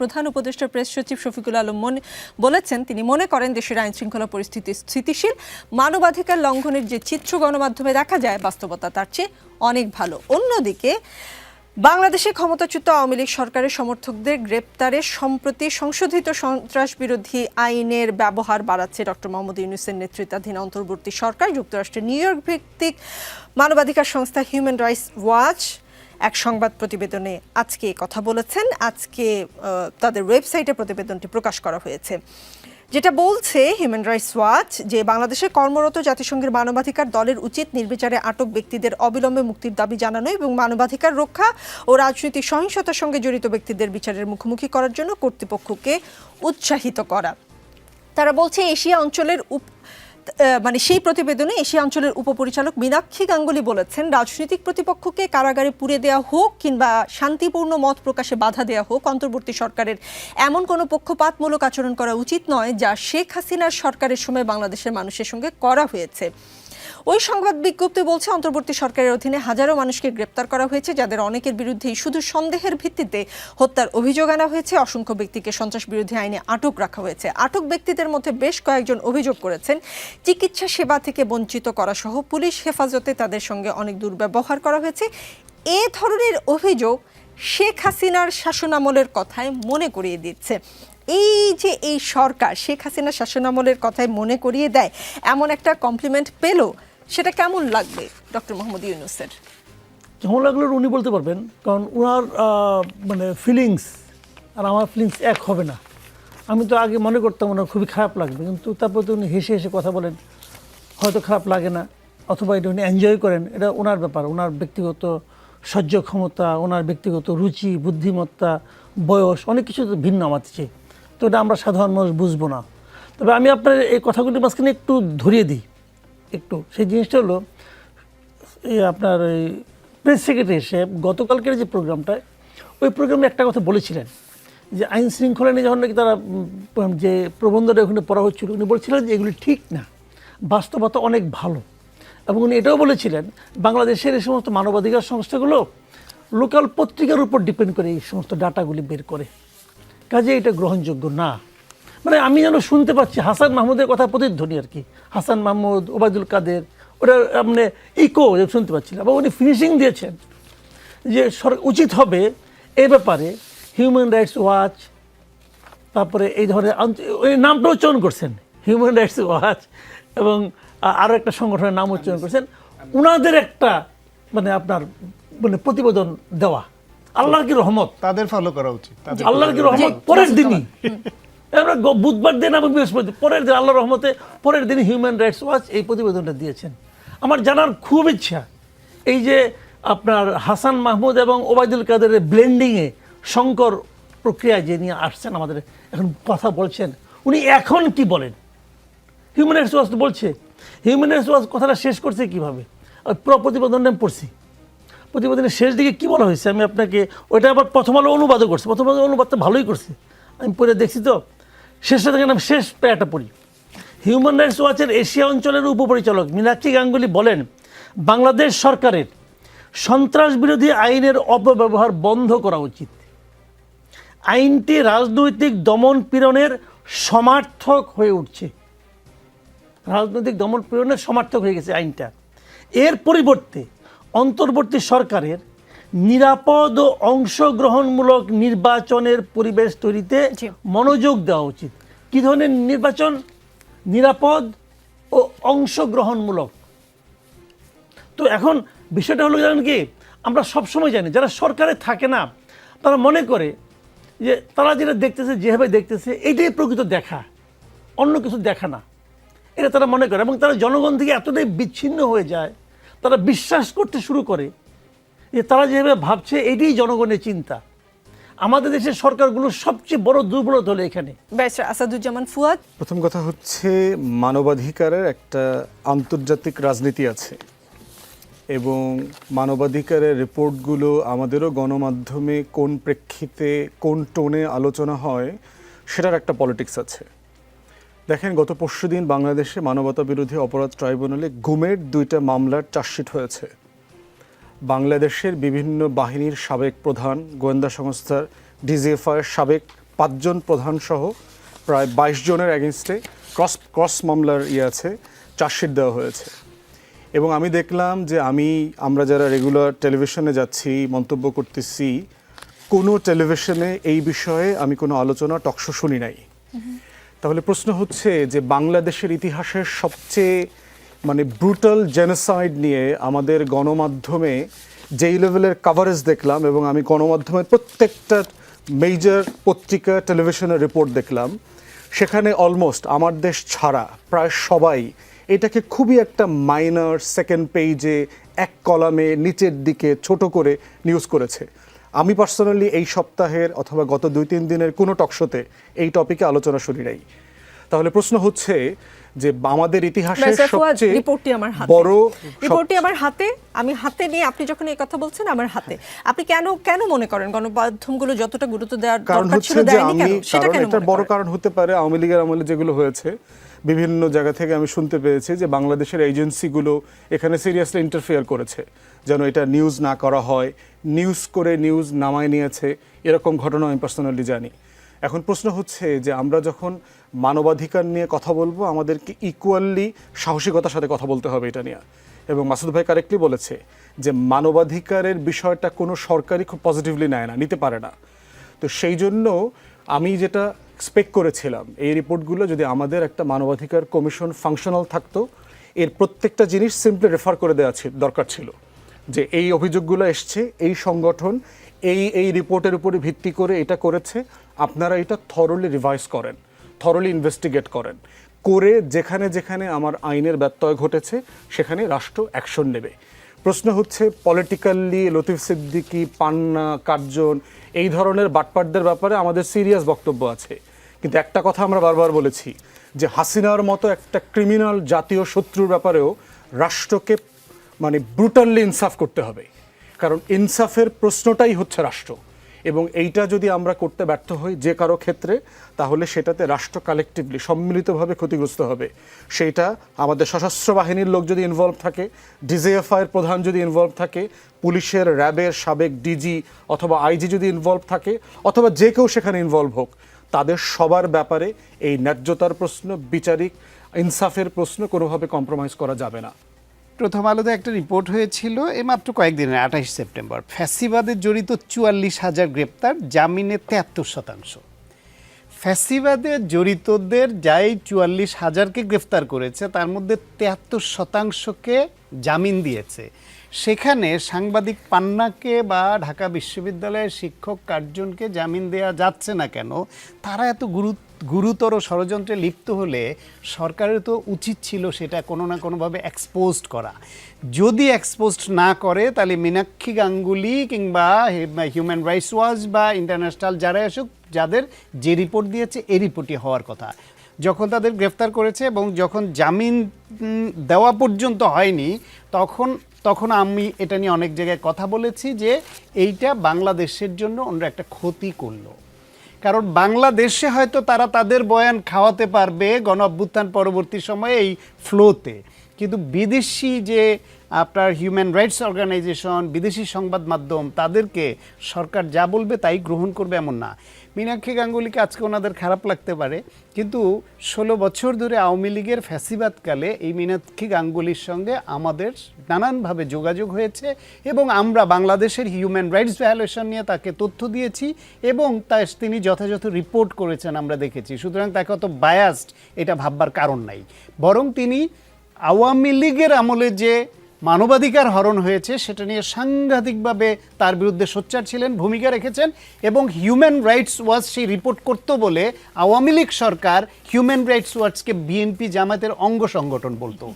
প্রধান উপদেষ্টা প্রেস সচিব শফিকুল আলম মনে, বলেছেন, তিনি মনে করেন দেশের আইন শৃঙ্খলা পরিস্থিতি স্থিতিশীল, মানবাধিকার লঙ্ঘনের যে চিত্র গণমাধ্যমে দেখা যায়, বাস্তবতা তার চেয়ে অনেক ভালো। অন্যদিকে, বাংলাদেশে ক্ষমতাচ্যুত আওয়ামী লীগ সরকারের সমর্থকদের গ্রেপ্তারে সম্প্রতি সংশোধিত সন্ত্রাস বিরোধী আইনের ব্যবহার বাড়াচ্ছে ডক্টর মোহাম্মদ ইউনুসের নেতৃত্বাধীন অন্তর্বর্তী সরকার, যুক্তরাষ্ট্রের নিউ ইয়র্ক ভিত্তিক মানবাধিকার সংস্থা হিউম্যান রাইটস ওয়াচ। এক সংবাদ প্রতিবেদনে আজকে কথা বলেছেন। আজকে তাদের ওয়েবসাইটে প্রতিবেদনটি প্রকাশ করা হয়েছে। যেটা বলছে হিউম্যান রাইটস ওয়াচ যে বাংলাদেশে কর্মরত জাতিসংঘের মানবাধিকার দলের উচিত নির্বিচারে আটক ব্যক্তিদের অবিলম্বে মুক্তির দাবি জানানো এবং মানবাধিকার রক্ষা ও রাজনৈতিক সহিংসতার সঙ্গে জড়িত ব্যক্তিদের বিচারের মুখোমুখি করার জন্য কর্তৃপক্ষকে উৎসাহিত করা। তারা বলছে এশিয়া অঞ্চলের মানে সেই প্রতিবেদনে এশিয়া অঞ্চলের উপপরিচালক মীনাক্ষী গাঙ্গুলি বলেছেন, রাজনৈতিক প্রতিপক্ষকে কারাগারে পুড়ে দেওয়া হোক কিংবা শান্তিপূর্ণ মত প্রকাশে বাধা দেওয়া হোক, অন্তর্বর্তী সরকারের এমন কোনো পক্ষপাতমূলক আচরণ করা উচিত নয় যা শেখ হাসিনার সরকারের সময় বাংলাদেশের মানুষের সঙ্গে করা হয়েছে। ওই সংবাদ বিজ্ঞপ্তি বলছে, অন্তর্বর্তী সরকারের অধীনে হাজারো মানুষকে গ্রেপ্তার করা হয়েছে, যাদের অনেকের বিরুদ্ধেই শুধু সন্দেহের ভিত্তিতে হত্যার অভিযোগ আনা হয়েছে। অসংখ্য ব্যক্তিকে সন্ত্রাস বিরোধী আইনে আটক রাখা হয়েছে। আটক ব্যক্তিদের মধ্যে বেশ কয়েকজন অভিযোগ করেছেন। চিকিৎসা সেবা থেকে বঞ্চিত করা সহ পুলিশ হেফাজতে তাদের সঙ্গে অনেক দুর্ব্যবহার করা হয়েছে। এ ধরনের অভিযোগ শেখ হাসিনার শাসনামলের কথায় মনে করিয়ে দিচ্ছে। এই যে এই সরকার শেখ হাসিনা শাসনামলের কথায় মনে করিয়ে দেয়, এমন একটা কমপ্লিমেন্ট পেল সেটা কেমন লাগবে ডক্টর মোহাম্মদ ইউনুসের? কেমন লাগল উনি বলতে পারবেন, কারণ ওনার মানে ফিলিংস আর আমার ফিলিংস এক হবে না। আমি তো আগে মনে করতাম ওনার খুবই খারাপ লাগবে, কিন্তু তারপর তো উনি হেসে হেসে কথা বলেন, হয়তো খারাপ লাগে না, অথবা এটা উনি এনজয় করেন, এটা ওনার ব্যাপার ওনার ব্যক্তিগত সহ্য ক্ষমতা ওনার ব্যক্তিগত রুচি, বুদ্ধিমত্তা, বয়স, অনেক কিছু তো ভিন্ন আমার চেয়ে। তো এটা আমরা সাধারণ মানুষ বুঝব না। তবে আমি আপনার এই কথাগুলির মাঝখানে একটু ধরিয়ে দিই। একটু। সেই জিনিসটা হলো, এই আপনার ওই প্রেস সেক্রেটারি সাহেব গতকালকের যে প্রোগ্রামটা ওই প্রোগ্রামে একটা কথা বলেছিলেন, যে আইন শৃঙ্খলা নিয়ে যখন নাকি তারা যে প্রবন্ধটা ওখানে পড়া হচ্ছিল, উনি বলছিলেন যে এগুলি ঠিক না, বাস্তবতা অনেক ভালো। এবং উনি এটাও বলেছিলেন, বাংলাদেশের এই সমস্ত মানবাধিকার সংস্থাগুলো লোকাল পত্রিকার উপর ডিপেন্ড করে এই সমস্ত ডাটাগুলি বের করে। কাজে এটা গ্রহণযোগ্য না। মানে আমি যেন শুনতে পাচ্ছি হাসান মাহমুদের কথা প্রতিধ্বনি আর কি। হাসান মাহমুদ ওবায়দুল কাদের ওটা মানে ইকো শুনতে পাচ্ছিলাম এবং উনি ফিনিশিং দিয়েছেন যে উচিত হবে এ ব্যাপারে হিউম্যান রাইটস ওয়াচ তারপরে এই ধরনের নামটা উচ্চারণ করছেন। হিউম্যান রাইটস ওয়াচ এবং আরও একটা সংগঠনের নাম উচ্চারণ করছেন। ওনাদের একটা মানে আপনার মানে প্রতিবেদন দেওয়া। আল্লাহর কি রহমত? তাদের ফলো করা উচিত আল্লাহর কি রহমত? পরের দিনই। আমরা বুধবার দিন এবং বৃহস্পতি পরের দিন আল্লাহর রহমতে, পরের দিন হিউম্যান রাইটস ওয়াচ এই প্রতিবেদনটা দিয়েছেন। আমার জানার খুব ইচ্ছা, এই যে আপনার হাসান মাহমুদ এবং ওবায়দুল কাদের ব্লেন্ডিংয়ে শঙ্কর প্রক্রিয়ায় যে নিয়ে আসছেন আমাদের, এখন কথা বলছেন, উনি এখন কি বলেন? হিউম্যান রাইটস ওয়াচ বলছে হিউম্যান রাইটস ওয়াচ কথাটা শেষ করছে কীভাবে? পুরো প্রতিবেদনটা আমি পড়ছি। প্রতিবেদনের শেষ দিকে কী বলা হয়েছে? আমি আপনাকে, ওইটা আবার প্রথম আলো অনুবাদও করছি, প্রথম আলো অনুবাদটা ভালোই করছে। আমি পরে দেখছি তো। শেষটা দেখেন আমি শেষ প্যারাটা পড়ি। হিউম্যান রাইটস ওয়াচের এশিয়া অঞ্চলের উপপরিচালক মীনাক্ষী গাঙ্গুলি বলেন, বাংলাদেশ সরকারের সন্ত্রাস বিরোধী আইনের অপব্যবহার বন্ধ করা উচিত। আইনটি রাজনৈতিক দমন পীড়নের সমার্থক হয়ে উঠছে। রাজনৈতিক দমন পীড়নের সমার্থক হয়ে গেছে আইনটা। এর পরিবর্তে অন্তর্বর্তী সরকারের নিরাপদ ও অংশগ্রহণমূলক নির্বাচনের পরিবেশ তৈরিতে মনোযোগ দেওয়া উচিত। কি ধরনের নির্বাচন? নিরাপদ ও অংশগ্রহণমূলক। তো এখন বিষয়টা হলো জানেন কি আমরা সবসময় জানি যারা সরকারে থাকে না তারা মনে করে যে তারা যেটা দেখতেছে যেভাবে দেখতেছে এটাই প্রকৃত দেখা। অন্য কিছু দেখা না। এটা তারা মনে করে এবং তারা জনগণ থেকে এতটাই বিচ্ছিন্ন হয়ে যায় তারা বিশ্বাস করতে শুরু করে যে তারা যেভাবে ভাবছে এটাই জনগণের চিন্তা। আমাদের দেশের সরকারগুলো সবচেয়ে বড় দুর্বলতা হলো এখানে। ব্যারিস্টার আসাদুজ্জামান ফুয়াদ প্রথম কথা হচ্ছে মানবাধিকারের একটা আন্তর্জাতিক রাজনীতি আছে। এবং মানবাধিকারের রিপোর্টগুলো আমাদেরও গণমাধ্যমে কোন প্রেক্ষিতে কোন টোনে আলোচনা হয় সেটার একটা পলিটিক্স আছে। দেখেন গত পরশু দিন বাংলাদেশে মানবতা বিরোধী অপরাধ ট্রাইব্যুনালে গুমের দুইটা মামলার চার্জশিট হয়েছে। বাংলাদেশের বিভিন্ন বাহিনীর সাবেক প্রধান গোয়েন্দা সংস্থার ডিজিএফআইয়ের সাবেক পাঁচজন প্রধান সহ প্রায় বাইশ জনের এগেনস্টে ক্রস ক্রস মামলার ইয়ে আছে চার্জশিট দেওয়া হয়েছে। এবং আমি দেখলাম যে আমি আমরা যারা রেগুলার টেলিভিশনে যাচ্ছি মন্তব্য করতেছি কোনো টেলিভিশনে এই বিষয়ে আমি কোনো আলোচনা টকশো শুনি নাই। তাহলে প্রশ্ন হচ্ছে যে বাংলাদেশের ইতিহাসের সবচেয়ে মানে ব্রুটাল জেনোসাইড নিয়ে আমাদের গণমাধ্যমে যেই লেভেলের কাভারেজ দেখলাম এবং আমি গণমাধ্যমের প্রত্যেকটা মেজর পত্রিকা টেলিভিশনের রিপোর্ট দেখলাম, সেখানে অলমোস্ট আমার দেশ ছাড়া প্রায় সবাই এটাকে খুবই একটা মাইনার সেকেন্ড পেজে এক কলামে নিচের দিকে ছোট করে নিউজ করেছে। আমি পার্সোনালি এই সপ্তাহের অথবা গত দুই তিন দিনের কোনো টকশোতে এই টপিকে আলোচনা শুনি নাই। তাহলে প্রশ্ন হচ্ছে যে আমাদের ইতিহাসের সবচেয়ে রিপোর্টটি আমার হাতে। বড় রিপোর্টটি আমার হাতে আমি হাতে নিয়ে আপনি যখন এই কথা বলছেন আমার হাতে। আপনি কেন কেন মনে করেন গণমাধ্যমগুলো যতটা গুরুত্ব দেওয়ার দরকার ছিল দেয়নি কেন? সেটা কেন বড় কারণ হতে পারে আওয়ামী লীগের আমলে যেগুলো হয়েছে বিভিন্ন জায়গা থেকে আমি শুনতে পেয়েছি যে বাংলাদেশের এজেন্সিগুলো এখানে সিরিয়াসলি ইন্টারফেয়ার করেছে যেন এটা নিউজ না করা হয় নিউজ করে নিউজ নামায় নিয়েছে এরকম ঘটনা আমি পার্সোনালি জানি। এখন প্রশ্ন হচ্ছে যে আমরা যখন মানবাধিকার নিয়ে কথা বলব, আমাদেরকে ইকুয়ালি সাহসিকতার সাথে কথা বলতে হবে এটা নিয়ে। এবং মাসুদ ভাই কারেক্টলি বলেছে যে মানবাধিকারের বিষয়টা কোনো সরকারই খুব পজিটিভলি নেয় না, নিতে পারে না। তো সেই জন্য আমি যেটা এক্সপেক্ট করেছিলাম, এই রিপোর্টগুলো যদি আমাদের একটা মানবাধিকার কমিশন ফাংশনাল থাকতো, এর প্রত্যেকটা জিনিস সিম্পলি রেফার করে দেওয়া দরকার ছিল। যে এই অভিযোগগুলো এসছে, এই সংগঠন এই এই রিপোর্টের উপরে ভিত্তি করে এটা করেছে। আপনারা এটা থরলি রিভাইজ করেন থরলি ইনভেস্টিগেট করেন। করে যেখানে যেখানে আমার আইনের ব্যত্যয় ঘটেছে, সেখানে রাষ্ট্র অ্যাকশন নেবে। প্রশ্ন হচ্ছে পলিটিক্যালি লতিফ সিদ্দিকি, পান্না, কার্জন, এই ধরনের বাটপাটদের ব্যাপারে আমাদের সিরিয়াস বক্তব্য আছে। কিন্তু একটা কথা আমরা বারবার বলেছি, যে হাসিনার মতো একটা ক্রিমিনাল জাতীয় শত্রুর ব্যাপারেও রাষ্ট্রকে মানে ব্রুটালি ইনসাফ করতে হবে। কারণ ইনসাফের প্রশ্নটাই হচ্ছে রাষ্ট্র। এবং এইটা যদি আমরা করতে ব্যর্থ হই যে কারও ক্ষেত্রে, তাহলে সেটাতে রাষ্ট্র কালেকটিভলি সম্মিলিতভাবে ক্ষতিগ্রস্ত হবে। সেইটা আমাদের সশস্ত্র বাহিনীর লোক যদি ইনভলভ থাকে ডিজিএফআইয়ের প্রধান যদি ইনভলভ থাকে, পুলিশের, র্যাবের সাবেক ডিজি অথবা আইজি যদি ইনভলভ থাকে, অথবা যে কেউ সেখানে ইনভলভ হোক, তাদের সবার ব্যাপারে এই ন্যায্যতার প্রশ্ন, বিচারিক ইনসাফের প্রশ্ন কোনোভাবে কম্প্রোমাইজ করা যাবে না। প্রথম আলোতে একটা রিপোর্ট হয়েছিল এই মাত্র কয়েকদিনের আঠাশ সেপ্টেম্বর। ফ্যাসিবাদে জড়িত চুয়াল্লিশ হাজার গ্রেপ্তার, জামিনে তেহাত্তর শতাংশ। ফ্যাসিবাদে জড়িতদের যাই চুয়াল্লিশ হাজারকে গ্রেফতার করেছে, তার মধ্যে তেহাত্তর শতাংশকে জামিন দিয়েছে। সেখানে সাংবাদিক পান্নাকে বা ঢাকা বিশ্ববিদ্যালয়ের শিক্ষক কার্জনকে জামিন দেওয়া যাচ্ছে না কেন, তারা এত গুরুত্ব গুরুতর ষড়যন্ত্রে লিপ্ত হলে সরকারের তো উচিত ছিল সেটা কোনো না কোনোভাবে এক্সপোজড করা। যদি এক্সপোজড না করে, তাহলে মীনাক্ষী গাঙ্গুলি কিংবা হিউম্যান রাইটস ওয়াচ বা ইন্টারন্যাশনাল যারা আসুক, যাদের যে রিপোর্ট দিয়েছে এই রিপোর্টই হওয়ার কথা। যখন তাদের গ্রেফতার করেছে এবং যখন জামিন দেওয়া পর্যন্ত হয়নি, তখন তখন আমি এটা নিয়ে অনেক জায়গায় কথা বলেছি যে এইটা বাংলাদেশের জন্য অন্য একটা ক্ষতি করল। কারণ বাংলাদেশে হয়তো তারা তাদের বয়ান খাওয়াতে পারবে গণ অভ্যুত্থান পরবর্তী সময়ে এই ফ্লোতে কিন্তু বিদেশি যে আপনার হিউম্যান রাইটস অর্গানাইজেশন বিদেশি সংবাদ মাধ্যম, তাদেরকে সরকার যা বলবে তাই গ্রহণ করবে এমন না। মীনাক্ষী গাঙ্গুলিকে আজকে ওনাদের খারাপ লাগতে পারে, কিন্তু ষোলো বছর ধরে আওয়ামী লীগের ফ্যাসিবাদকালে এই মীনাক্ষী গাঙ্গুলির সঙ্গে আমাদের নানানভাবে যোগাযোগ হয়েছে এবং আমরা বাংলাদেশের হিউম্যান রাইটস ভ্যালুয়েশন নিয়ে তাকে তথ্য দিয়েছি এবং তা তিনি যথাযথ রিপোর্ট করেছেন আমরা দেখেছি। সুতরাং তাকে অত বায়াসড এটা ভাববার কারণ নাই। বরং তিনি আওয়ামী লীগের আমলে যে মানবাধিকার হরণ হয়েছে, সেটা নিয়ে সাংঘাতিকভাবে তার বিরুদ্ধে সোচ্চার ছিলেন, ভূমিকা রেখেছেন এবং হিউম্যান রাইটস ওয়াচ সেই রিপোর্ট করতো বলে আওয়ামী লীগ সরকার হিউম্যান রাইটস ওয়াচকে বিএনপি জামাতের অঙ্গ সংগঠন বলতো।